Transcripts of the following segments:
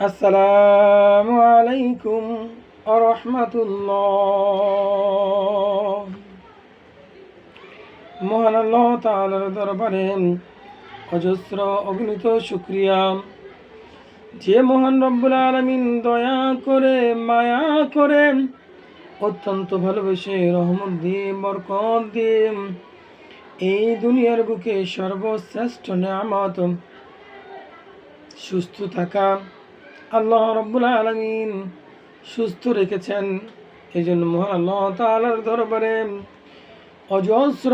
আসসালামু আলাইকুম রহমতুল্লাহ। মহান আল্লাহ তাআলার দরবারে অজস্র অগণিত শুক্রিয়া। যে মহান রব্বুল আলমিন দয়া করে, মায়া করে, অত্যন্ত ভালোবেসে রহমত দিয়ে, বরকত দিয়ে এই দুনিয়ার বুকে সর্বশ্রেষ্ঠ নামত সুস্থ থাকা আল্লাহ রব্বুল আলমিন সুস্থ রেখেছেন। এই জন্য মহান আল্লাহ তালার দরবারে অজস্র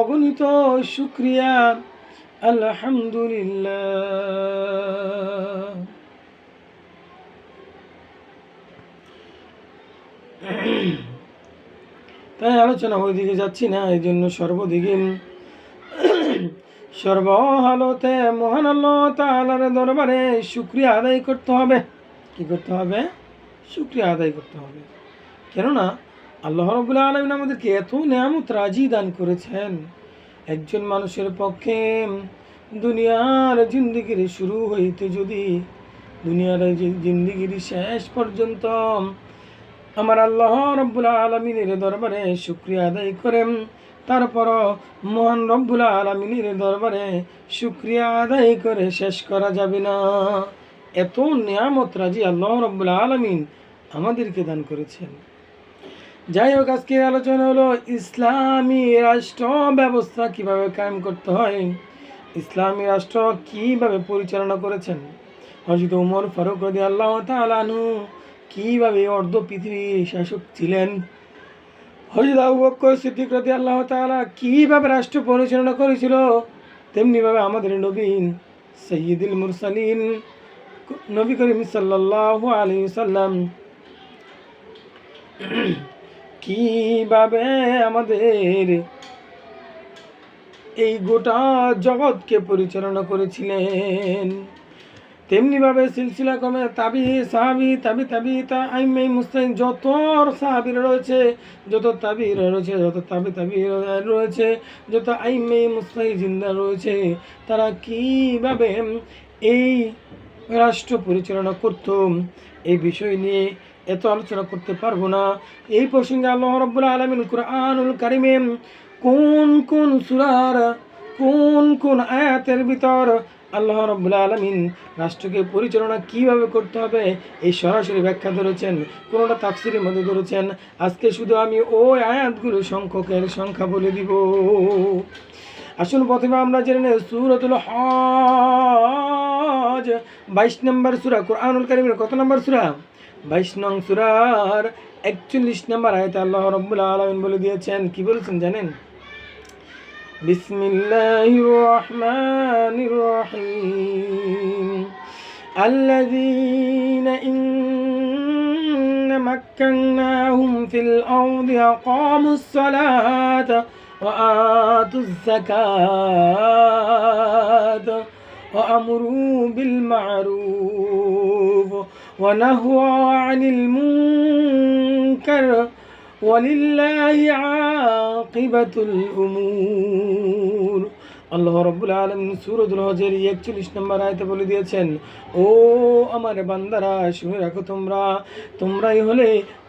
অগণিত শুক্রিয়া। আলহামদুলিল্লাহ। তাই আলোচনা ওই দিকে যাচ্ছি না এই জন্য সর্বদিকে সর্বহালতে মহান আল্লাহ তাআলার দরবারে শুক্রিয়া আদায় করতে হবে। কি করতে হবে? শুক্রিয়া আদায় করতে হবে। কেননা আল্লাহ রবুল্লা আলমিন আমাদেরকে এত নিয়ামত রাজি দান করেছেন। একজন মানুষের পক্ষে দুনিয়ার জিন্দিগির শুরু হইতে যদি দুনিয়ার জিন্দিগির শেষ পর্যন্ত আমার আল্লাহ রব্বুল আলমিনের দরবারে শুক্রিয়া আদায় করেন তারপর মহান রব্বুল আলমিনের দরবারে শুক্রিয়া আদায় করে শেষ করা যাবে না। এত নিয়ামত রাজি আল্লাহ রব্বুল আলমিন আমাদেরকে দান করেছেন। যাই হোক আজকে আলোচনা হলো ইসলামী রাষ্ট্র ব্যবস্থা কীভাবে কায়েম করতে হয়, ইসলামী রাষ্ট্র কীভাবে পরিচালনা করেছেন হজরত উমর ফারুক রদি আল্লাহ তালানু কীভাবে অর্ধ পৃথিবীর শাসক ছিলেন হজরত আবু বকর সিদ্দিক রদি আল্লাহ তাআলা কীভাবে রাষ্ট্র পরিচালনা করেছিল? তেমনিভাবে আমাদের নবীন সৈয়দুল মুরসালিন, নবী করিম সাল্লাল্লাহু আলাইহি সাল্লাম কীভাবে আমাদের এই গোটা জগৎকে পরিচালনা করেছিলেন? তেমনিভাবে সিলসিলা কমে তাবি সাহাবি তাবি তাবি, তা আইমে মুস্তাইন যত সাহাবির রয়েছে, যত তাবি রয়েছে, যত তাবি তাবি রয়েছে, যত আইমে মুস্তাই জিন্দা রয়েছে, তারা কীভাবে এই রাষ্ট্র পরিচালনা করত? এই বিষয় নিয়ে এত আলোচনা করতে পারব না। এই প্রসঙ্গে আল্লাহ রব্বুল আলমিন কুরআনুল কারিমে কোন কোন সুরার, কোন কোন আয়াতের ভিতর আল্লাহ রব্বুল আলমিন রাষ্ট্রকে পরিচালনা কীভাবে করতে হবে, এই সরাসরি ব্যাখ্যা ধরেছেন, কোনোটা তাফসিরের মধ্যে ধরেছেন, আজকে শুধু আমি ওই আয়াতগুলো সংখ্যকের সংখ্যা বলে দিব। আসুন প্রথমে আমরা জেনে নেই, সুরতুল হজ, বাইশ নম্বর সুরা, কোরআনুল কারিমের কত নম্বর সুরা? বাইশ নং সুরার একচল্লিশ নম্বর আয়তে আল্লাহ রব্বুল আলমিন বলে দিয়েছেন, কি বলেছেন জানেন? بسم الله الرحمن الرحيم. الذين إن مكناهم في الأرض أقاموا الصلاة وآتوا الزكاة وأمروا بالمعروف ونهوا عن المنكر ওয়ালিল্লাহি আকিবাতুল উমুর। আল্লাহ রব্বুল আলম সুরজুল হজের একচল্লিশ নম্বর আয়তে বলে দিয়েছেন, ও আমার বান্দারা, শুনে রাখো তোমরা, তোমরাই হলে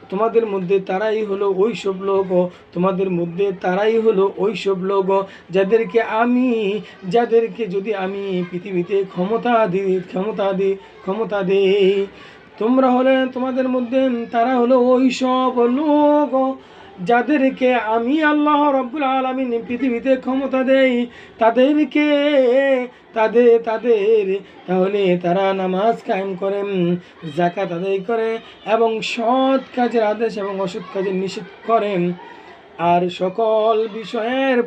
তোমাদের মধ্যে তারাই হলো ওই সব লোক, তোমাদের মধ্যে তারাই হলো ওই সব লোক, যাদেরকে আমি, যাদেরকে যদি আমি পৃথিবীতে ক্ষমতা দিই ক্ষমতা দিই ক্ষমতা দিই তোমরা হলে তোমাদের মধ্যে, তারা হলো ওই সব লোক যাদেরকে আমি আল্লাহ রব্বুল আলমিন পৃথিবীতে ক্ষমতা দেই। তাদেরকে, তাদের তাদের, তাহলে তারা নামাজ কায়েম করেন জাকাত আদায় করে এবং সৎ কাজের আদেশ এবং অসৎ কাজের নিষেধ করেন আর সকল বিষয়ের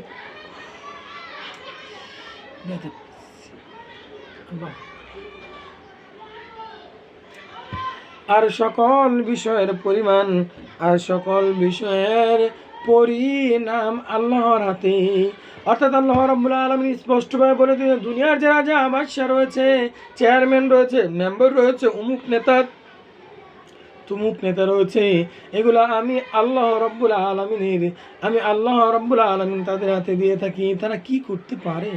আর সকল বিষয়ের পরিমাণ, আর সকল বিষয়ের পরিণাম আল্লাহর হাতে। অর্থাৎ আল্লাহ রব্বুল আলমী স্পষ্টভাবে বলে দিলেন, দুনিয়ার যে রাজা বাদশাহ রয়েছে, চেয়ারম্যান রয়েছে, মেম্বার রয়েছে অমুক নেতা, তুমুক নেতা রয়েছে, এগুলো আমি আল্লাহ রব্বুল আলমিনের, আমি আল্লাহ রব্বুল আলমিন তাদের হাতে দিয়ে থাকি, তারা কি করতে পারে?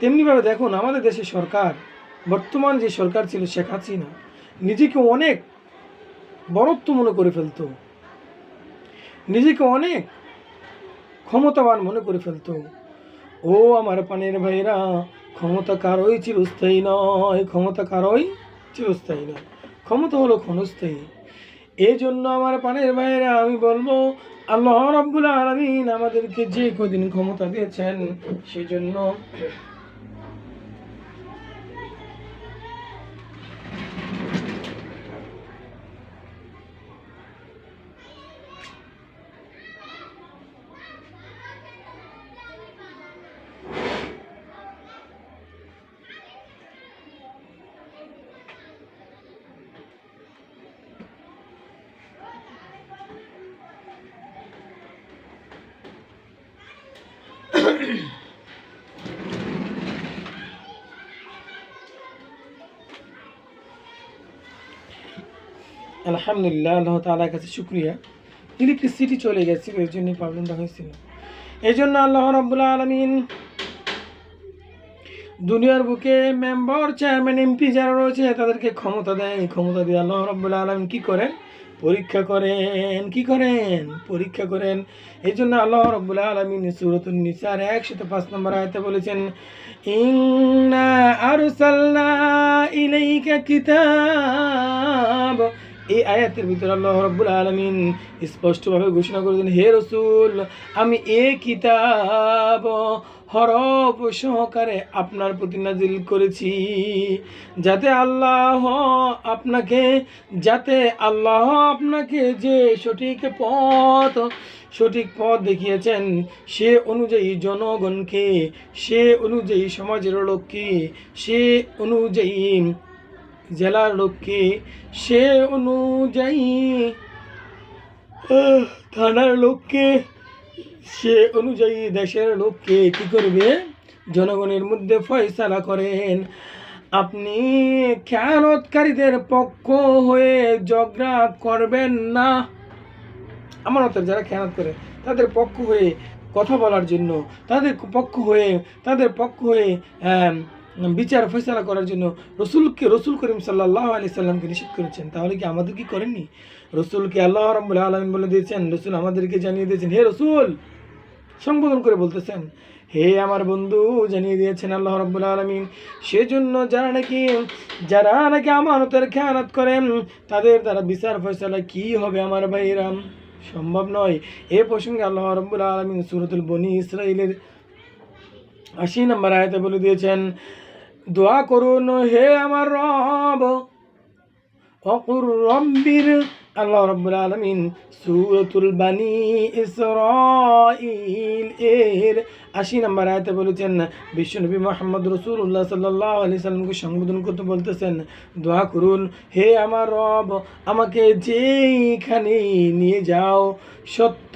তেমনিভাবে দেখুন, আমাদের দেশে সরকার, বর্তমান যে সরকার ছিল শেখ হাসিনা নিজেকে অনেক বরত্ব মনে করে ফেলতো। নিজেকে অনেক ক্ষমতাবান মনে করে ফেলতো। ও আমার পানের ভাইরা, ক্ষমতা কারোই চিরস্থায়ী নয়, ক্ষমতা কারোই চিরস্থায়ী নয়। ক্ষমতা হলো ক্ষণস্থায়ী। এই জন্য আমার পানের ভাইরা, আমি বলব, আল্লাহ রব্বুল আলমিন আমাদেরকে যে কদিন ক্ষমতা দিয়েছেন সেই আলহামদুলিল্লাহ, আল্লাহ তালার কাছে শুক্রিয়া। ইলেকট্রিসিটি চলে গেছিল এর জন্যই প্রবলেমটা হয়েছিল। এই জন্য আল্লাহ রব্বুল্লাহ আলমিন দুনিয়ার বুকে মেম্বার চেয়ারম্যান এমপি যারা রয়েছে, তাদেরকে ক্ষমতা দেয়। ক্ষমতা দিয়ে আল্লাহ রব্বুল্লাহ আলমিন কী করেন? পরীক্ষা করেন, কি করেন? পরীক্ষা করেন। এই জন্য আল্লাহ রব্বুল্লাহ আলমিন সুরতুল নিসার একশত পাঁচ নম্বর আয়তে বলেছেন, ইন্না আরসালনা ইলাইকা কিতাব। এই আয়াতের ভিতরে আল্লাহ রব্বুল আলমিন স্পষ্টভাবে ঘোষণা করেছেন, হে রসুল, আমি এ কিতাব হরফ সহকারে আপনার প্রতি নাজিল করেছি। যাতে আল্লাহ আপনাকে, যাতে আল্লাহ আপনাকে যে সঠিক পথ সঠিক পথ দেখিয়েছেন, সে অনুযায়ী জনগণকে, সে অনুযায়ী সমাজের লোককে, সে অনুযায়ী জেলার লোককে, সে অনুযায়ী থানার লোককে সে অনুযায়ী দেশের লোককে কি করবে? জনগণের মধ্যে ফয়সালা করেন। আপনি খেয়ানতকারীদের পক্ষ হয়ে ঝগড়া করবেন না। আমানতের যারা খেয়ানত করে, তাদের পক্ষ হয়ে কথা বলার জন্য, তাদের পক্ষ হয়ে, তাদের পক্ষ হয়ে বিচার ফয়সালা করার জন্য রসুলকে, রসুল করিম সাল্লাহ আলি সাল্লামকে নিষেধ করেছেন। তাহলে কি আমাদের কি করেননি? রসুলকে আল্লাহ রব্বুল আলমিন বলে দিয়েছেন, রসুল আমাদেরকে জানিয়ে দিয়েছেন, হে রসুল সম্বোধন করে বলতেছেন, হে আমার বন্ধু, জানিয়ে দিয়েছেন আল্লাহ রব্বুল আলমিন, সেজন্য যারা নাকি যারা নাকি আমানতের খেয়ানত করেন, তাদের দ্বারা বিচার ফয়সালা কি হবে আমার ভাইরাম সম্ভব নয়। এ প্রসঙ্গে আল্লাহ রব্বুল আলমিন সুরতুল বনি ইসরাইলের আশি নম্বর আয়তে বলে দিয়েছেন, দোয়া করুন হে আমার রব, অকুর রব্বির আল্লাহ রব্বুল আলমিন সুরতুল বানি ইসরাইল এর আশি নম্বর আয়তে বলেছেন বিশ্বনবী মোহাম্মদ রসুল্লাহ সাল্লাহ আলি সাল্লামকে সম্বোধন করতে বলতেছেন, দোয়া করুন, হে আমার রব, আমাকে যেইখানে নিয়ে যাও, সত্য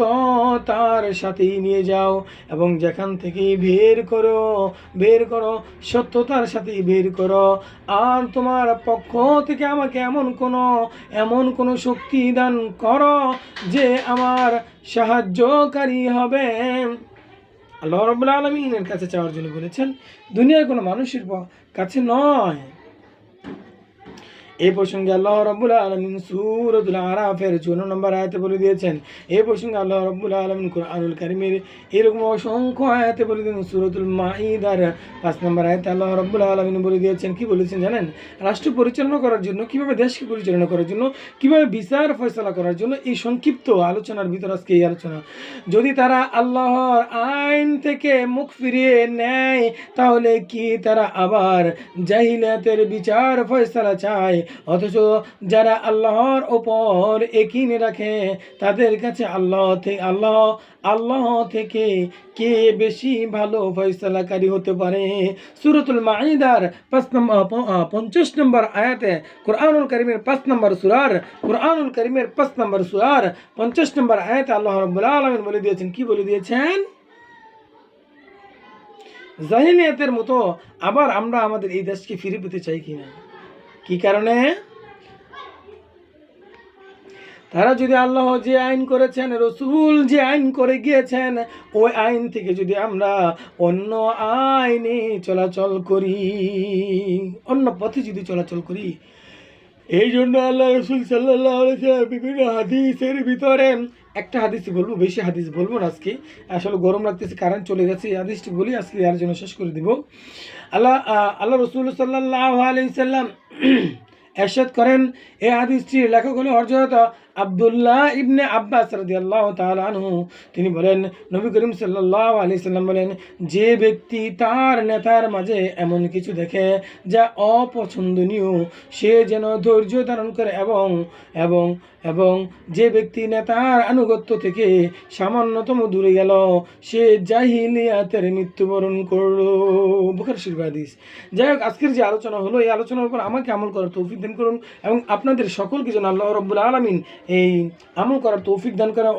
তার সাথেই নিয়ে যাও, এবং যেখান থেকে বের করো বের করো সত্যতার সাথেই বের করো। আর তোমার পক্ষ থেকে আমাকে এমন কোনো এমন কোনো শক্তি দান করো যে আমার সাহায্যকারী হবে। আল্লাহ রবুল্লা আলমিনের কাছে চাওয়ার জন্য বলেছেন দুনিয়ার কোনো মানুষের কাছে নয়। এই প্রসঙ্গে আল্লাহ রব্বুল আলমিন সুরতুল আরাফের চৌন্ন নম্বর আয়াতে বলে দিয়েছেন এই প্রসঙ্গে আল্লাহ রব্বুল আলমিন কোরআনুল কারিমের এরকম অসংখ্য আয়াতে বলে দিয়েছেন, সুরতুল মাইদার পাঁচ নম্বর আয়াতে আল্লাহ রব্বুল আলমিন বলে দিয়েছেন, কি বলেছেন জানেন? রাষ্ট্র পরিচালনা করার জন্য, কীভাবে দেশকে পরিচালনা করার জন্য, কীভাবে বিচার ফয়সলা করার জন্য এই সংক্ষিপ্ত আলোচনার ভিতর আজকে এই আলোচনা। যদি তারা আল্লাহর আইন থেকে মুখ ফিরিয়ে নেয়, তাহলে কি তারা আবার জাহিলিয়াতের বিচার ফয়সলা চায়? অথচ যারা আল্লাহর ওপর একিন রাখে, তাদের কাছে আল্লাহ থেকে আল্লাহ আল্লাহ থেকে কে বেশি ভালো ফয়সলাকারী হতে পারে? সুরতুল মাইদার পাঁচ নম্বর পঞ্চাশ নম্বর আয়াতে কোরআনুল করিমের পাঁচ নম্বর সুরার, কোরআনুল করিমের পাঁচ নম্বর সুরার পঞ্চাশ নম্বর আয়াতে আল্লাহ রব্বুল আলমিন বলে দিয়েছেন, কি বলে দিয়েছেন? জাহিলিয়াতের মতো আবার আমরা আমাদের এই দেশকে ফিরে পেতে চাই কিনা? কি কারণে? তারা যদি আল্লাহ যে আইন করেছেন, রসুল যে আইন করে গিয়েছেন, ওই আইন থেকে যদি আমরা অন্য আইনে চলাচল করি, অন্য পথে যদি চলাচল করি, এই জন্য আল্লাহ রসুল সাল্লাহ বিভিন্ন হাদিসের ভিতরে একটা হাদিস বলব, বেশি হাদিস বলব না আজকে। আসলে গরম লাগতেছে কারেন্ট চলে গেছে, এই হাদিসটি বলি, আজকে আর জন্য শেষ করে দিব। আল্লাহ আল্লাহ রসুল সাল্লাহ আলি সাল্লাম এরশাদ করেন, এই হাদিসটির লেখক হলো হরজত আব্দুল্লাহ ইবনে আব্বাস রাদিয়াল্লাহু তাআলা আনহু, তিনি বলেন, নবী করিম সাল্লাল্লাহু আলাইহি সাল্লাম বলেন, যে ব্যক্তি তার নেতার মাঝে এমন কিছু দেখে যা অপছন্দনীয়, সে যেন ধৈর্য ধারণ করে এবং এবং এবং যে ব্যক্তি নেতার আনুগত্য থেকে সামান্যতম দূরে গেল, সে জাহিলিয়াতের মৃত্যুবরণ করল। বুখার শিরবাদিস যাই হোক, আজকের যে আলোচনা হলো, এই আলোচনার উপর আমাকে আমল করার তৌফিক দান করুন এবং আপনাদের সকলকে যেন আল্লাহ রব্বুল আলমিন এই আমল করার তৌফিক দান করা